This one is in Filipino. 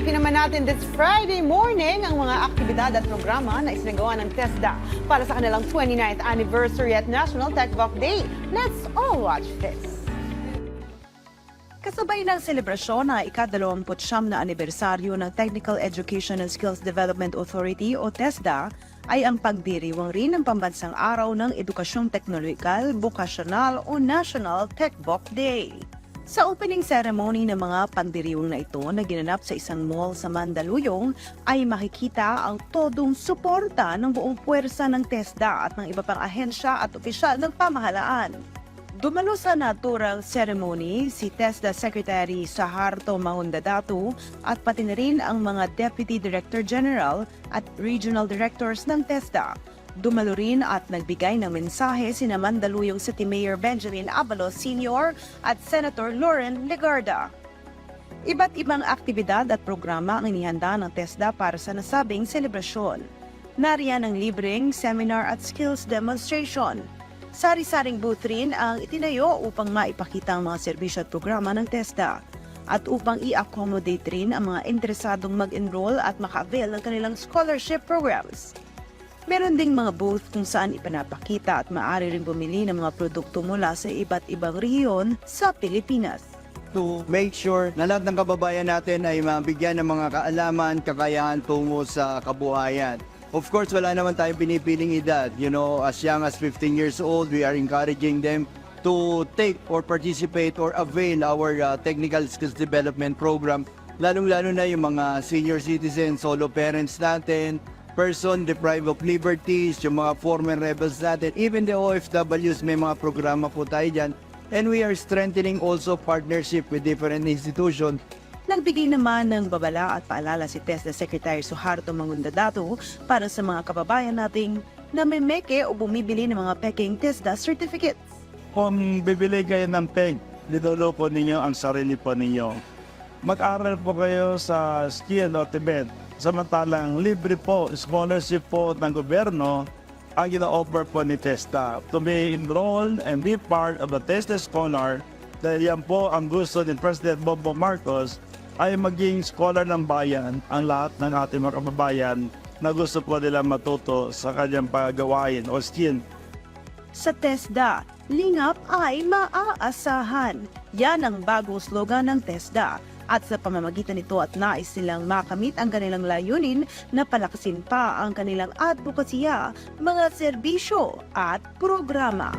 Silipin naman natin this Friday morning ang mga aktibidad at programa na isinagawa ng TESDA para sa kanilang 29th anniversary at National Tech Buck Day. Let's all watch this. Kasabay ng selebrasyon na ikadalawamputsyam na anibersaryo ng Technical Education and Skills Development Authority o TESDA ay ang pagdiriwang rin ng pambansang araw ng edukasyong teknolohikal, bukasyonal o National Tech Book Day. Sa opening ceremony ng mga pagdiriwang na ito na ginanap sa isang mall sa Mandaluyong ay makikita ang todong suporta ng buong puwersa ng TESDA at ng iba pang ahensya at opisyal ng pamahalaan. Dumalo sa naturang ceremony si TESDA Secretary Saharto Mahundadatu at pati na rin ang mga Deputy Director General at Regional Directors ng TESDA. Dumalo rin at nagbigay ng mensahe si Mandaluyong City Mayor Benjamin Abalos Sr. at Senator Lauren Legarda. Iba't ibang aktibidad at programa ang inihanda ng TESDA para sa nasabing selebrasyon. Nariyan ang libreng seminar at skills demonstration. Sari-saring booth rin ang itinayo upang maipakita ang mga serbisyo at programa ng TESDA at upang i-accommodate rin ang mga interesadong mag-enroll at maka-avail ng kanilang scholarship programs. Meron ding mga booth kung saan ipinapakita at maaari rin bumili ng mga produkto mula sa iba't ibang rehiyon sa Pilipinas. to make sure na lahat ng kababayan natin ay mabigyan ng mga kaalaman, kakayahan tungo sa kabuhayan. Of course, wala naman tayong pinipiling edad. You know, as young as 15 years old, we are encouraging them to take or participate or avail our uh, technical skills development program. Lalong-lalo na yung mga senior citizens, solo parents natin, person deprived of liberties, yung mga former rebels natin, even the OFWs, may mga programa po tayo dyan. And we are strengthening also partnership with different institutions Nagbigay naman ng babala at paalala si TESDA Secretary Suharto Mangundadato para sa mga kababayan nating na may meke o bumibili ng mga peking TESDA certificates. Kung bibili kayo ng peg, linolo po ninyo ang sarili po ninyo. Mag-aral po kayo sa skill o Tibet. Samantalang libre po, scholarship po ng gobyerno ang ina-offer po ni TESDA to be enrolled and be part of the TESDA Scholar dahil yan po ang gusto ni President Bongbong Marcos ay maging scholar ng bayan ang lahat ng ating mga kababayan na gusto po nila matuto sa kanyang pagawain o skill Sa TESDA, lingap ay maaasahan. Yan ang bagong slogan ng TESDA. At sa pamamagitan nito at nais silang makamit ang kanilang layunin na palakasin pa ang kanilang advokasya, mga serbisyo at programa.